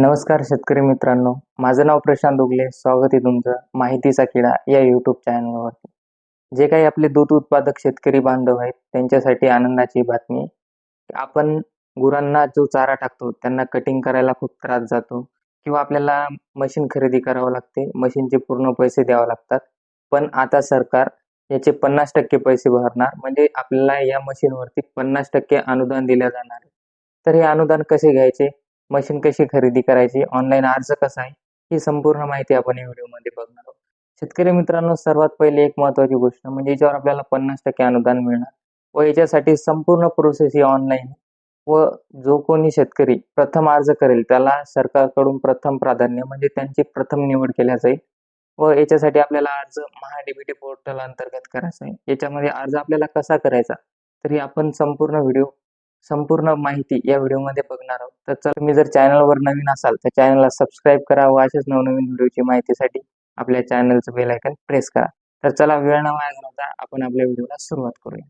नमस्कार शेतकरी मित्रांनो. माझं नाव प्रशांत उगले. स्वागत आहे तुमचं माहितीचा किडा या यूट्यूब चॅनलवरती जे काही आपले दूध उत्पादक शेतकरी बांधव आहेत त्यांच्यासाठी आनंदाची बातमी आपण गुरांना जो चारा टाकतो त्यांना कटिंग करायला खूप त्रास जातो किंवा आपल्याला मशीन खरेदी करावं लागते. मशीनचे पूर्ण पैसे द्यावे लागतात. पण आता सरकार याचे पन्नास टक्के पैसे भरणार. म्हणजे आपल्याला या मशीनवरती पन्नास टक्के अनुदान दिलं जाणार आहे. तर हे अनुदान कसे घ्यायचे? मशीन कशी खरेदी करायची ऑनलाईन अर्ज कसा आहे ही संपूर्ण माहिती आपण या व्हिडिओमध्ये बघणार आहोत. शेतकरी मित्रांनो सर्वात पहिले एक महत्वाची गोष्ट म्हणजे याच्यावर आपल्याला पन्नास टक्के अनुदान मिळणार व याच्यासाठी संपूर्ण प्रोसेस ही ऑनलाईन व जो कोणी शेतकरी प्रथम अर्ज करेल त्याला सरकारकडून प्रथम प्राधान्य म्हणजे त्यांची प्रथम निवड केल्या जाईल. व याच्यासाठी आपल्याला अर्ज महाडीबीटी पोर्टल अंतर्गत करायचा आहे. याच्यामध्ये अर्ज आपल्याला कसा करायचा तरी आपण संपूर्ण व्हिडिओ संपूर्ण माहिती या व्हिडिओमध्ये बघणार आहोत. तर चल तुम्ही जर चॅनलवर नवीन असाल तर चॅनलला सबस्क्राईब करा व अशाच नवनवीन व्हिडिओची माहितीसाठी आपल्या चॅनलचं बेल आयकन प्रेस करा. तर चला वेळ न वाया घालवता आपण आपल्या व्हिडिओला सुरुवात करूया.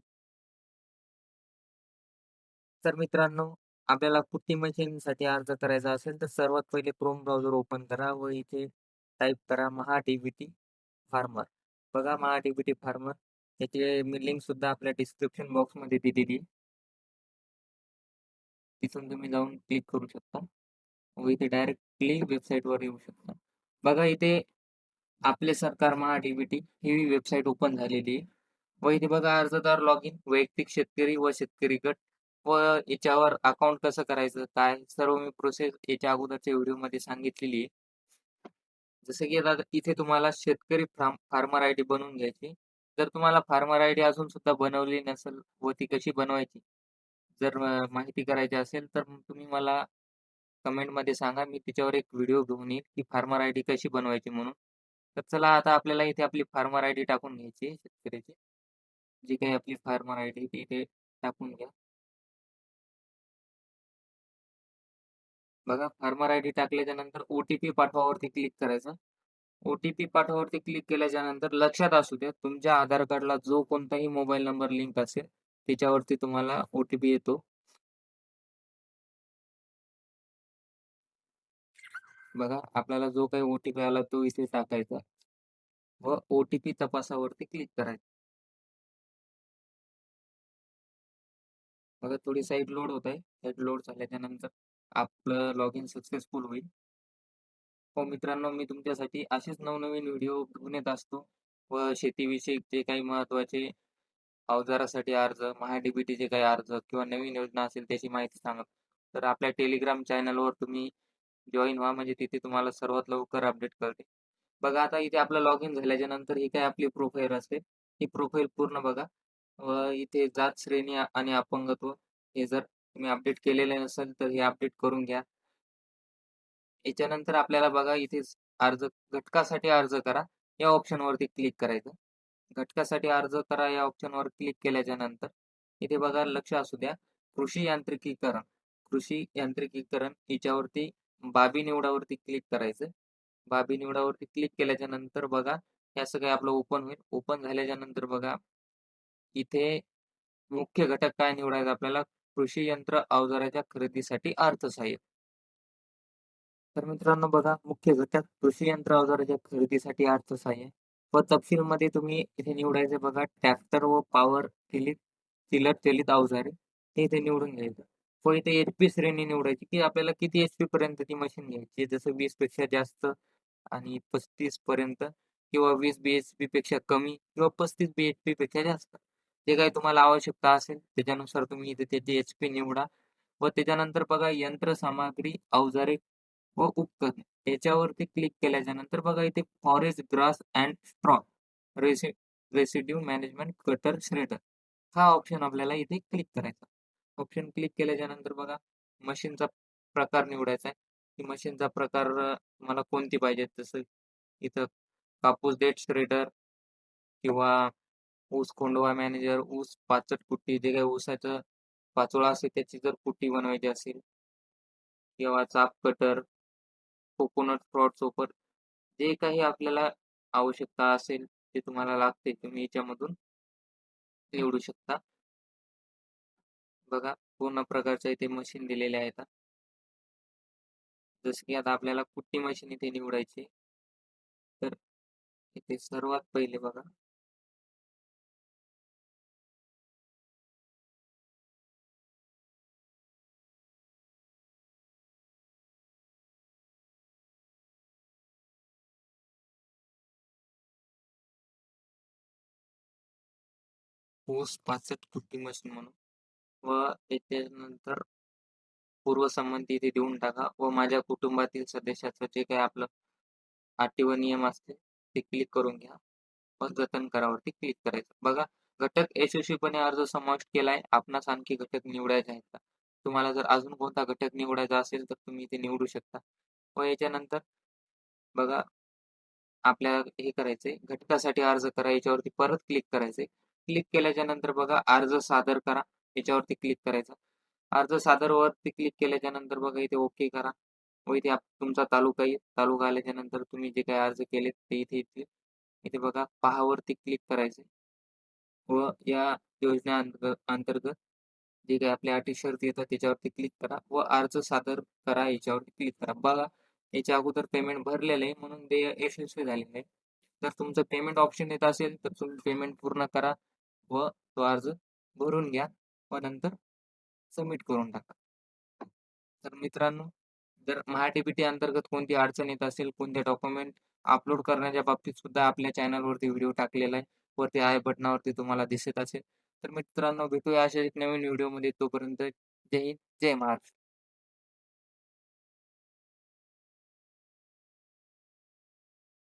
तर मित्रांनो आपल्याला कुट्टी मशीनसाठी अर्ज करायचा असेल तर सर्वात पहिले क्रोम ब्राउझर ओपन करा व इथे टाईप करा महा डीबीटी फार्मर बघा महा डीबीटी फार्मर त्याचे मी लिंक सुद्धा आपल्या डिस्क्रिप्शन बॉक्समध्ये दिलेली आहे. तिथून तुम्ही जाऊन क्लिक करू शकता. व इथे डायरेक्टली वेबसाईटवर येऊ शकता. बघा इथे आपले सरकार महा डीबीटी ही वेबसाईट ओपन झालेली आहे. व इथे बघा अर्जदार लॉग इन वैयक्तिक शेतकरी व शेतकरी गट. व याच्यावर अकाउंट कसं करायचं काय? सर्व मी प्रोसेस याच्या अगोदरच्या व्हिडिओमध्ये सांगितलेली आहे. जसं की आता इथे तुम्हाला शेतकरी फार्म फार्मर आय डी बनवून घ्यायची. जर तुम्हाला फार्मर आय डी अजून सुद्धा बनवली नसेल व ती कशी बनवायची जर माहिती करायची असेल तर तुम्ही मला कमेंटमध्ये सांगा. मी त्याच्यावर एक व्हिडिओ घेऊन येईल की फार्मर आय डी कशी बनवायची म्हणून. तर चला आता आपल्याला इथे आपली फार्मर आय डी टाकून घ्यायची शेतकऱ्याची. जी काही आपली फार्मर आय डी ती इथे टाकून घ्या. बघा फार्मर आय डी टाकल्याच्या नंतर ओ टी पी पाठवावरती क्लिक करायचं. ओ टी पी पाठवावरती क्लिक केल्याच्यानंतर लक्षात असू द्या तुमच्या आधार कार्डला जो कोणताही मोबाईल नंबर लिंक असेल त्याच्यावरती तुम्हाला ओ टी पी येतो. बघा आपल्याला जो काही ओ टी पी आला तो इथे टाकायचा. व ओ टी पी तपासावरती क्लिक करायचं बघा थोडी साईट लोड होत आहे. साईट लोड झाल्याच्यानंतर आपलं लॉग इन सक्सेसफुल होईल. हो मित्रांनो मी तुमच्यासाठी असेच नवनवीन व्हिडिओ घेऊन येत असतो. व शेतीविषयी जे काही महत्त्वाचे अवजारासाठी अर्ज महाडीबीटीचे काही अर्ज किंवा नवीन योजना असेल त्याची माहिती सांगत तर आपल्या टेलिग्राम चॅनलवर तुम्ही जॉईन व्हा म्हणजे तिथे तुम्हाला सर्वात लवकर अपडेट करते बघा आता इथे आपलं लॉग इन झाल्याच्यानंतर ही काय आपली प्रोफाईल असते. ही प्रोफाईल पूर्ण बघा. व इथे जात श्रेणी आणि अपंगत्व हे जर तुम्ही अपडेट केलेले नसेल तर हे अपडेट करून घ्या. याच्यानंतर आपल्याला बघा इथे अर्ज घटकासाठी अर्ज करा. या ऑप्शनवरती क्लिक करायचं. घटकासाठी अर्ज करा या ऑप्शनवर क्लिक केल्याच्यानंतर. इथे बघा लक्ष असू द्या. कृषी यांत्रिकीकरण. कृषी यांत्रिकीकरण याच्यावरती बाबी निवडावरती क्लिक करायचं. बाबी निवडावरती क्लिक केल्याच्यानंतर बघा हे असं काही आपलं ओपन होईल. ओपन झाल्याच्यानंतर बघा इथे मुख्य घटक काय निवडायचा आपल्याला? कृषी यंत्र अवजाराच्या खरेदीसाठी अर्थसहाय्य. तर मित्रांनो बघा मुख्य घटक कृषी यंत्र अवजाराच्या खरेदीसाठी अर्थसहाय्य. व तपशील मध्ये तुम्ही इथे निवडायचे बघा ट्रॅक्टर व पॉवर चलित टिलर टेलित अवजारे हे इथे निवडून घ्यायचं. व इथे एच पी श्रेणी निवडायची की आपल्याला किती एच पी पर्यंत ती मशीन घ्यायची? जसं वीसपेक्षा जास्त आणि पस्तीस पर्यंत किंवा वीस बी एच पी पेक्षा कमी किंवा पस्तीस बी एच पी पेक्षा जास्त. जे काही तुम्हाला आवश्यकता असेल त्याच्यानुसार तुम्ही इथे त्याची एच पी निवडा. व त्याच्यानंतर बघा यंत्रसामग्री अवजारे व उपकरणे याच्यावरती क्लिक केल्याच्यानंतर बघा इथे forest grass and straw रेसि residue management cutter shredder हा ऑप्शन आपल्याला इथे क्लिक करायचा. ऑप्शन क्लिक केल्याच्यानंतर बघा मशीनचा प्रकार निवडायचा आहे. की मशीनचा प्रकार मला कोणती पाहिजे? जसं इथं कापूस डेट श्रेडर किंवा ऊस कोंडवा मॅनेजर ऊस पाचट कुट्टी जे काही ऊसाचं पाचोळा असेल त्याची जर कुट्टी बनवायची असेल किंवा चाप कटर कोकोनट फ्रॉड सोपर जे काही आपल्याला आवश्यकता असेल ते तुम्हाला लागते तुम्ही याच्यामधून निवडू शकता. बघा पूर्ण प्रकारच्या इथे मशीन दिलेल्या आहेत. जसं की आता आपल्याला कुठली मशीन इथे निवडायची तर इथे सर्वात पहिले बघा. पोस्ट पासष्ट कुट्टी मशीन म्हणून. व त्याच्यानंतर पूर्वसंमती इथे देऊन टाका व माझ्या कुटुंबातील सदस्याचं जे काही आपलं अटी व नियम असते ते क्लिक करून घ्या. व जतन करावरती क्लिक करायचं. बघा घटक यशस्वीपणे अर्ज समाविष्ट केलाय आपणास आणखी घटक निवडायचा आहे का? तुम्हाला जर अजून कोणता घटक निवडायचा असेल तर तुम्ही इथे निवडू शकता. व याच्यानंतर बघा आपल्याला हे करायचंय घटकासाठी अर्ज करा याच्यावरती परत क्लिक करायचंय. क्लिक केल्याच्यानंतर बघा अर्ज सादर करा. याच्यावरती क्लिक करायचं. अर्ज सादर वरती क्लिक केल्याच्यानंतर बघा इथे ओके करा. व इथे तुमचा तालुका येईल तालुका आल्याच्यानंतर तुम्ही जे काही अर्ज केले ते इथे येतील. इथे बघा पहावरती क्लिक करायचे व या योजना अंतर्गत जे काही आपल्या अटी शर्ती येतात त्याच्यावरती क्लिक करा. व अर्ज सादर करा याच्यावरती क्लिक करा. बघा याच्या अगोदर पेमेंट भरलेलं आहे म्हणून ते यशस्वी झालेलं आहे. जर तुमचं पेमेंट ऑप्शन येत असेल तर तुम्ही पेमेंट पूर्ण करा. व तो अर्ज भरून घ्या व नंतर सबमिट करून टाका. तर मित्रांनो जर महाटीपीटी अंतर्गत कोणती अडचण येत असेल कोणते डॉक्युमेंट अपलोड करण्याच्या बाबतीत सुद्धा आपल्या चॅनलवरती व्हिडिओ टाकलेला आहे वरती आय बटनावरती तुम्हाला दिसत असेल. तर मित्रांनो भेटूया अशा एक नवीन व्हिडिओमध्ये तोपर्यंत जय हिंद जय महाराष्ट्र.